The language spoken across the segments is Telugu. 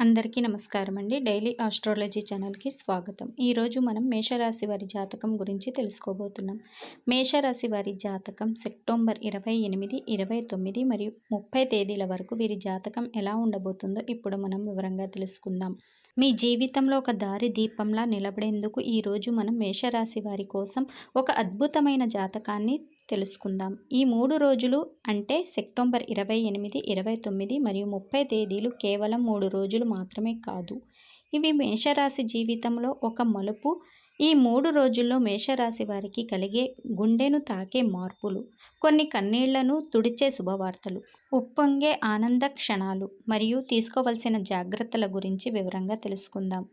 అందరికీ నమస్కారం అండి డైలీ ఆస్ట్రాలజీ ఛానల్కి స్వాగతం. ఈరోజు మనం మేషరాశి వారి జాతకం గురించి తెలుసుకోబోతున్నాం. మేషరాశి వారి జాతకం సెప్టెంబర్ ఇరవై ఎనిమిది ఇరవై తొమ్మిది మరియు ముప్పై తేదీల వరకు వీరి జాతకం ఎలా ఉండబోతుందో ఇప్పుడు మనం వివరంగా తెలుసుకుందాం. మీ జీవితంలో ఒక దారి దీపంలా నిలబడేందుకు ఈరోజు మనం మేషరాశి వారి కోసం ఒక అద్భుతమైన జాతకాన్ని తెలుసుకుందాం. ఈ మూడు రోజులు అంటే సెప్టెంబర్ ఇరవై ఎనిమిది ఇరవై తొమ్మిది మరియు ముప్పై తేదీలు కేవలం మూడు రోజులు మాత్రమే కాదు. ఇవి మేషరాశి జీవితంలో ఒక మలుపు. ఈ మూడు రోజుల్లో మేషరాశి వారికి కలిగే గుండెను తాకే మార్పులు. కొన్ని కన్నీళ్ళను తుడిచే శుభవార్తలు. ఉప్పొంగే ఆనంద క్షణాలు మరియు తీసుకోవలసిన జాగ్రత్తల గురించి వివరంగా తెలుసుకుందాం.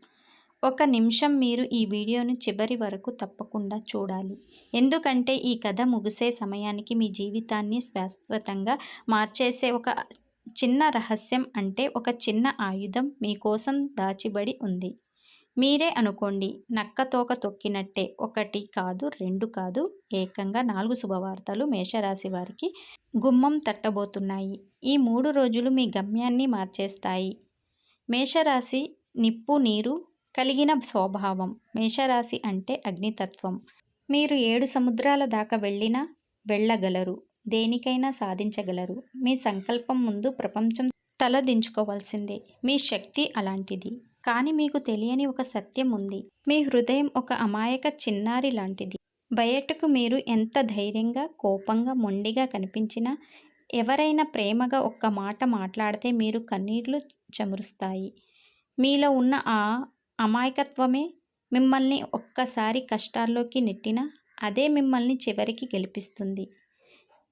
ఒక నిమిషం మీరు ఈ వీడియోను చివరి వరకు తప్పకుండా చూడాలి. ఎందుకంటే ఈ కథ ముగిసే సమయానికి మీ జీవితాన్ని శాశ్వతంగా మార్చేసే ఒక చిన్న రహస్యం అంటే ఒక చిన్న ఆయుధం మీకోసం దాచిబడి ఉంది. మీరే అనుకోండి నక్క తోక తొక్కినట్టే. ఒకటి కాదు రెండు కాదు ఏకంగా నాలుగు శుభవార్తలు మేషరాశి వారికి గుమ్మం తట్టబోతున్నాయి. ఈ మూడు రోజులు మీ గమ్యాన్ని మార్చేస్తాయి. మేషరాశి నిప్పు నీరు కలిగిన స్వభావం. మేషరాశి అంటే అగ్నితత్వం. మీరు ఏడు సముద్రాల దాకా వెళ్ళినా వెళ్ళగలరు. దేనికైనా సాధించగలరు. మీ సంకల్పం ముందు ప్రపంచం తలదించుకోవాల్సిందే. మీ శక్తి అలాంటిది. కానీ మీకు తెలియని ఒక సత్యం ఉంది. మీ హృదయం ఒక అమాయక చిన్నారి లాంటిది. బయటకు మీరు ఎంత ధైర్యంగా కోపంగా మొండిగా కనిపించినా ఎవరైనా ప్రేమగా ఒక్క మాట మాట్లాడితే మీరు కన్నీళ్ళు చమురుస్తాయి. మీలో ఉన్న ఆ అమాయకత్వమే? మిమ్మల్ని ఒక్కసారి కష్టాల్లోకి నెట్టిన అదే మిమ్మల్ని చివరికి గెలిపిస్తుంది.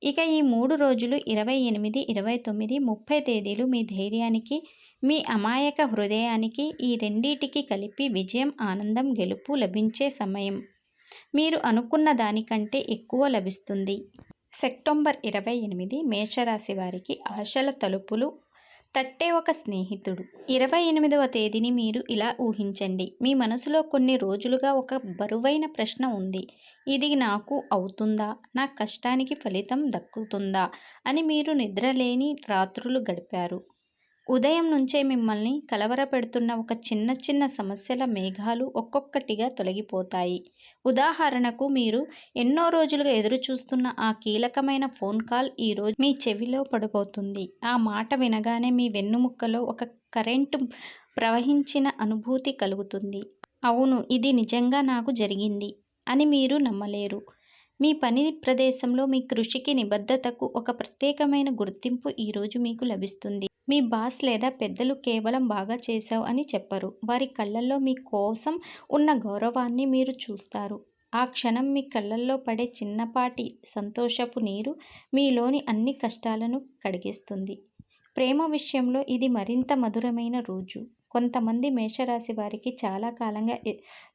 ఇక ఈ మూడు రోజులు ఇరవై ఎనిమిది ఇరవై తొమ్మిది ముప్పై తేదీలు మీ ధైర్యానికి మీ అమాయక హృదయానికి ఈ రెండిటికి కలిపి విజయం ఆనందం గెలుపు లభించే సమయం. మీరు అనుకున్న దానికంటే ఎక్కువ లభిస్తుంది. సెప్టెంబర్ ఇరవై ఎనిమిది మేషరాశి వారికి ఆశల తలుపులు తట్టే ఒక స్నేహితుడు. ఇరవై ఎనిమిదవ తేదీని మీరు ఇలా ఊహించండి. మీ మనసులో కొన్ని రోజులుగా ఒక బరువైన ప్రశ్న ఉంది. ఇది నాకు అవుతుందా? నా కష్టానికి ఫలితం దక్కుతుందా? అని మీరు నిద్రలేని రాత్రులు గడిపారు. ఉదయం నుంచే మిమ్మల్ని కలవరపెడుతున్న ఒక చిన్న చిన్న సమస్యల మేఘాలు ఒక్కొక్కటిగా తొలగిపోతాయి. ఉదాహరణకు మీరు ఎన్నో రోజులుగా ఎదురుచూస్తున్న ఆ కీలకమైన ఫోన్ కాల్ ఈరోజు మీ చెవిలో పడిపోతుంది. ఆ మాట వినగానే మీ వెన్నుముక్కలో ఒక కరెంటు ప్రవహించిన అనుభూతి కలుగుతుంది. అవును ఇది నిజంగా నాకు జరిగింది అని మీరు నమ్మలేరు. మీ పని ప్రదేశంలో మీ కృషికి నిబద్ధతకు ఒక ప్రత్యేకమైన గుర్తింపు ఈరోజు మీకు లభిస్తుంది. మీ బాస్ లేదా పెద్దలు కేవలం బాగా చేశావు అని చెప్పరు. వారి కళ్ళల్లో మీ కోసం ఉన్న గౌరవాన్ని మీరు చూస్తారు. ఆ క్షణం మీ కళ్ళల్లో పడే చిన్నపాటి సంతోషపు నీరు మీలోని అన్ని కష్టాలను కడిగిస్తుంది. ప్రేమ విషయంలో ఇది మరింత మధురమైన రోజు. కొంతమంది మేషరాశి వారికి చాలా కాలంగా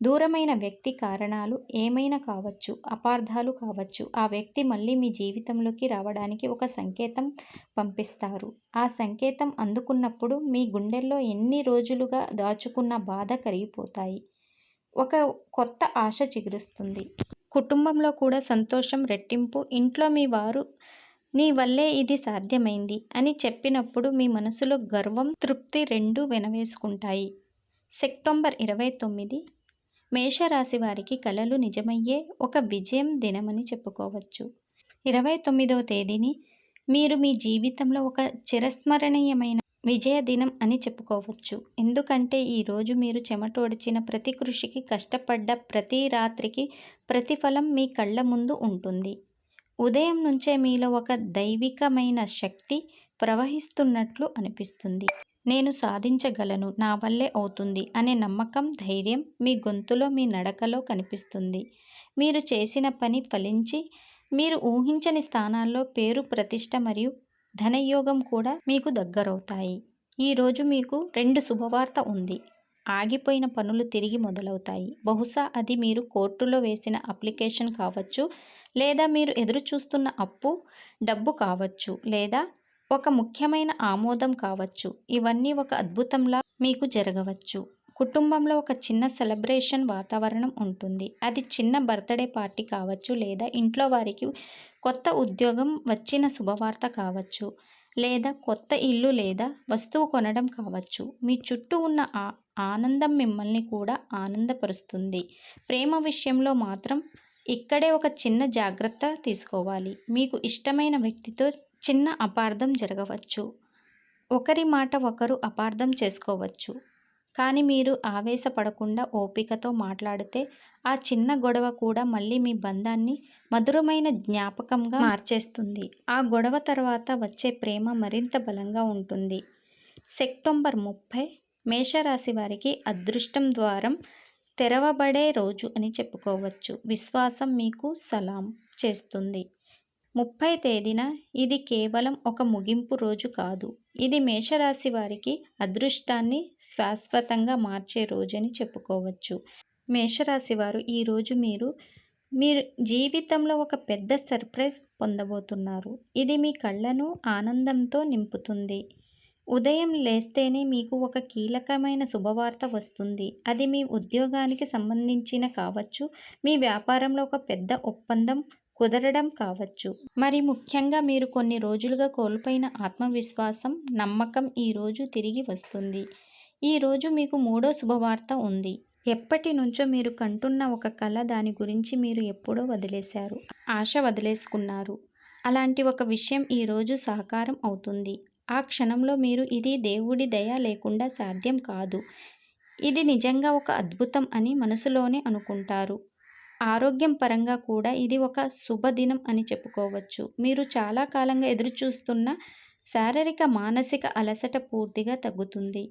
దూరమైన వ్యక్తి కారణాలు ఏమైనా కావచ్చు అపార్థాలు కావచ్చు. ఆ వ్యక్తి మళ్ళీ మీ జీవితంలోకి రావడానికి ఒక సంకేతం పంపిస్తారు. ఆ సంకేతం అందుకున్నప్పుడు మీ గుండెల్లో ఎన్ని రోజులుగా దాచుకున్న బాధ కరిగిపోతాయి. ఒక కొత్త ఆశ చిగురుస్తుంది. కుటుంబంలో కూడా సంతోషం రెట్టింపు ఇంట్లో మీ వారు నీ వల్లే ఇది సాధ్యమైంది అని చెప్పినప్పుడు మీ మనసులో గర్వం తృప్తి రెండూ వెనవేసుకుంటాయి. సెప్టెంబర్ ఇరవై తొమ్మిది. మేషరాశి వారికి కలలు నిజమయ్యే ఒక విజయం దినమని చెప్పుకోవచ్చు. ఇరవై తొమ్మిదవ తేదీని మీరు మీ జీవితంలో ఒక చిరస్మరణీయమైన విజయ దినం అని చెప్పుకోవచ్చు. ఎందుకంటే ఈరోజు మీరు చెమటోడిచిన ప్రతి కృషికి కష్టపడ్డ ప్రతి రాత్రికి ప్రతిఫలం మీ కళ్ళ ముందు ఉంటుంది. ఉదయం నుంచే మీలో ఒక దైవికమైన శక్తి ప్రవహిస్తున్నట్లు అనిపిస్తుంది. నేను సాధించగలను నా వల్లే అవుతుంది అనే నమ్మకం ధైర్యం మీ గొంతులో మీ నడకలో కనిపిస్తుంది. మీరు చేసిన పని ఫలించి మీరు ఊహించని స్థానాల్లో పేరు ప్రతిష్ట మరియు ధనయోగం కూడా మీకు దగ్గరవుతాయి. ఈరోజు మీకు రెండు శుభవార్త ఉంది. ఆగిపోయిన పనులు తిరిగి మొదలవుతాయి. బహుశా అది మీరు కోర్టులో వేసిన అప్లికేషన్ కావచ్చు లేదా మీరు ఎదురు చూస్తున్న అప్పు డబ్బు కావచ్చు లేదా ఒక ముఖ్యమైన ఆమోదం కావచ్చు. ఇవన్నీ ఒక అద్భుతంలా మీకు జరగవచ్చు. కుటుంబంలో ఒక చిన్న సెలబ్రేషన్ వాతావరణం ఉంటుంది. అది చిన్న బర్త్డే పార్టీ కావచ్చు లేదా ఇంట్లో వారికి కొత్త ఉద్యోగం వచ్చిన శుభవార్త కావచ్చు లేదా కొత్త ఇల్లు లేదా వస్తువు కొనడం కావచ్చు. మీ చుట్టూ ఉన్న ఆ ఆనందం మిమ్మల్ని కూడా ఆనందపరుస్తుంది. ప్రేమ విషయంలో మాత్రం ఇక్కడే ఒక చిన్న జాగ్రత్త తీసుకోవాలి. మీకు ఇష్టమైన వ్యక్తితో చిన్న అపార్థం జరగవచ్చు. ఒకరి మాట ఒకరు అపార్థం చేసుకోవచ్చు. కానీ మీరు ఆవేశపడకుండా ఓపికతో మాట్లాడితే ఆ చిన్న గొడవ కూడా మళ్ళీ మీ బంధాన్ని మధురమైన జ్ఞాపకంగా మార్చేస్తుంది. ఆ గొడవ తర్వాత వచ్చే ప్రేమ మరింత బలంగా ఉంటుంది. సెప్టెంబర్ ముప్పై మేషరాశి వారికి అదృష్టం ద్వారం తెరవబడే రోజు అని చెప్పుకోవచ్చు. విశ్వాసం మీకు సలాం చేస్తుంది. ముప్పై తేదీన ఇది కేవలం ఒక ముగింపు రోజు కాదు. ఇది మేషరాశి వారికి అదృష్టాన్ని శాశ్వతంగా మార్చే రోజు అని చెప్పుకోవచ్చు. మేషరాశి వారు ఈరోజు మీరు మీరు జీవితంలో ఒక పెద్ద సర్ప్రైజ్ పొందబోతున్నారు. ఇది మీ కళ్ళను ఆనందంతో నింపుతుంది. ఉదయం లేస్తేనే మీకు ఒక కీలకమైన శుభవార్త వస్తుంది. అది మీ ఉద్యోగానికి సంబంధించిన కావచ్చు మీ వ్యాపారంలో ఒక పెద్ద ఒప్పందం కుదరడం కావచ్చు. మరి ముఖ్యంగా మీరు కొన్ని రోజులుగా కోల్పోయిన ఆత్మవిశ్వాసం నమ్మకం ఈరోజు తిరిగి వస్తుంది. ఈరోజు మీకు మూడో శుభవార్త ఉంది. ఎప్పటి నుంచో మీరు కంటున్న ఒక కళ దాని గురించి మీరు ఎప్పుడో వదిలేశారు. ఆశ వదిలేసుకున్నారు. అలాంటి ఒక విషయం ఈరోజు సహకారం అవుతుంది. ఆ క్షణంలో మీరు ఇది దేవుడి దయ లేకుండా సాధ్యం కాదు. ఇది నిజంగా ఒక అద్భుతం అని మనసులోనే అనుకుంటారు. ఆరోగ్యం పరంగా కూడా ఇది ఒక శుభదినం అని చెప్పుకోవచ్చు. మీరు చాలా కాలంగా ఎదురుచూస్తున్న శారీరక మానసిక అలసట పూర్తిగా తగ్గుతుంది.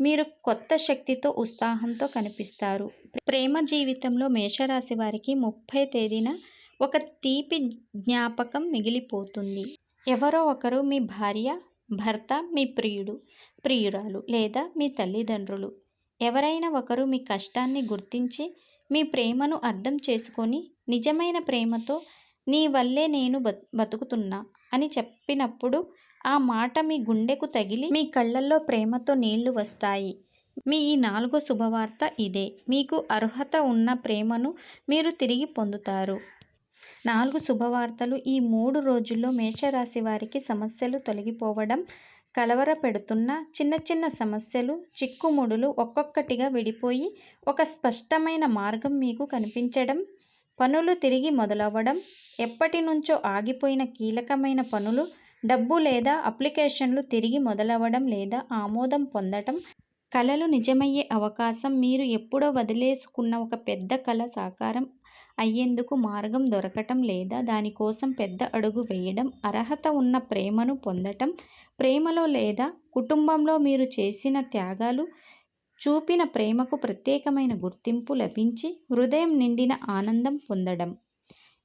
మీరు కొత్త శక్తితో ఉత్సాహంతో కనిపిస్తారు. ప్రేమ జీవితంలో మేషరాశి వారికి ముప్పై తేదీన ఒక తీపి జ్ఞాపకం మిగిలిపోతుంది. ఎవరో ఒకరు మీ భార్య భర్త మీ ప్రియుడు ప్రియురాలు లేదా మీ తల్లిదండ్రులు. ఎవరైనా ఒకరు మీ కష్టాన్ని గుర్తించి మీ ప్రేమను అర్థం చేసుకొని నిజమైన ప్రేమతో నీ వల్లే నేను బతుకుతున్నా అని చెప్పినప్పుడు ఆ మాట మీ గుండెకు తగిలి మీ కళ్ళల్లో ప్రేమతో నీళ్ళు వస్తాయి. మీ ఈ నాలుగో శుభవార్త ఇదే. మీకు అర్హత ఉన్న ప్రేమను మీరు తిరిగి పొందుతారు. నాలుగు శుభవార్తలు. ఈ మూడు రోజుల్లో మేషరాశి వారికి సమస్యలు తొలగిపోవడం కలవర పెడుతున్న చిన్న చిన్న సమస్యలు చిక్కుముడులు ఒక్కొక్కటిగా విడిపోయి ఒక స్పష్టమైన మార్గం మీకు కనిపించడం పనులు తిరిగి మొదలవ్వడం ఎప్పటి నుంచో ఆగిపోయిన కీలకమైన పనులు డబ్బు లేదా అప్లికేషన్లు తిరిగి మొదలవ్వడం లేదా ఆమోదం పొందటం కళలు నిజమయ్యే అవకాశం మీరు ఎప్పుడో వదిలేసుకున్న ఒక పెద్ద కళ సాకారం. అయ్యేందుకు మార్గం దొరకటం లేదా దానికోసం పెద్ద అడుగు వేయడం అర్హత ఉన్న ప్రేమను పొందటం ప్రేమలో లేదా కుటుంబంలో మీరు చేసిన త్యాగాలు చూపిన ప్రేమకు ప్రత్యేకమైన గుర్తింపు లభించి హృదయం నిండిన ఆనందం పొందడం.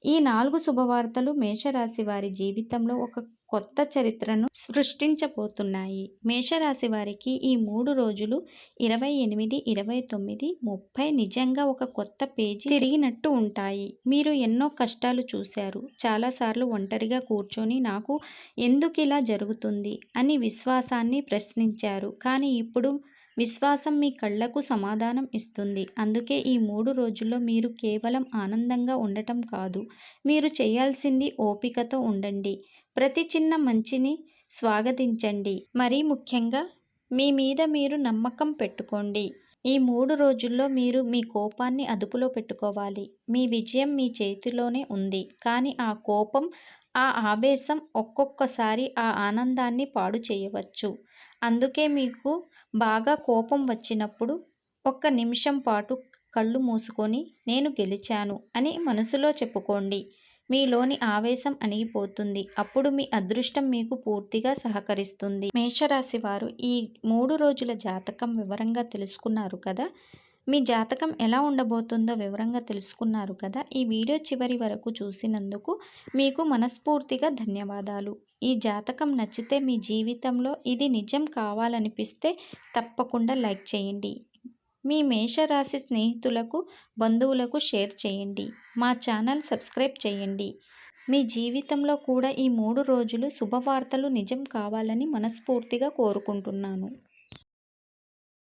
ఈ నాలుగు శుభవార్తలు మేషరాశి వారి జీవితంలో ఒక కొత్త చరిత్రను సృష్టించబోతున్నాయి. మేషరాశి వారికి ఈ మూడు రోజులు ఇరవై ఎనిమిది ఇరవై తొమ్మిది ముప్పై నిజంగా ఒక కొత్త పేజీ తిరిగినట్టు ఉంటాయి. మీరు ఎన్నో కష్టాలు చూశారు. చాలాసార్లు ఒంటరిగా కూర్చొని నాకు ఎందుకు ఇలా జరుగుతుంది? అని విశ్వాసాన్ని ప్రశ్నించారు. కానీ ఇప్పుడు విశ్వాసం మీ కళ్ళకు సమాధానం ఇస్తుంది. అందుకే ఈ మూడు రోజుల్లో మీరు కేవలం ఆనందంగా ఉండటం కాదు. మీరు చేయాల్సింది ఓపికతో ఉండండి. ప్రతి చిన్న మంచిని స్వాగతించండి. మరీ ముఖ్యంగా మీ మీద మీరు నమ్మకం పెట్టుకోండి. ఈ మూడు రోజుల్లో మీరు మీ కోపాన్ని అదుపులో పెట్టుకోవాలి. మీ విజయం మీ చేతిలోనే ఉంది. కానీ ఆ కోపం ఆ ఆవేశం ఒక్కొక్కసారి ఆ ఆనందాన్ని పాడు చేయవచ్చు. అందుకే మీకు బాగా కోపం వచ్చినప్పుడు ఒక్క నిమిషం పాటు కళ్ళు మూసుకొని నేను గెలిచాను అని మనసులో చెప్పుకోండి. మీలోని ఆవేశం అణిగిపోతుంది. అప్పుడు మీ అదృష్టం మీకు పూర్తిగా సహకరిస్తుంది. మేషరాశి వారు ఈ మూడు రోజుల జాతకం వివరంగా తెలుసుకున్నారు కదా? మీ జాతకం ఎలా ఉండబోతుందో వివరంగా తెలుసుకున్నారు కదా? ఈ వీడియో చివరి వరకు చూసినందుకు మీకు మనస్ఫూర్తిగా ధన్యవాదాలు. ఈ జాతకం నచ్చితే మీ జీవితంలో ఇది నిజం కావాలనిపిస్తే తప్పకుండా లైక్ చేయండి. మీ మేషరాశి స్నేహితులకు బంధువులకు షేర్ చేయండి. మా ఛానల్ సబ్స్క్రైబ్ చేయండి. మీ జీవితంలో కూడా ఈ మూడు రోజులు శుభవార్తలు నిజం కావాలని మనస్ఫూర్తిగా కోరుకుంటున్నాను.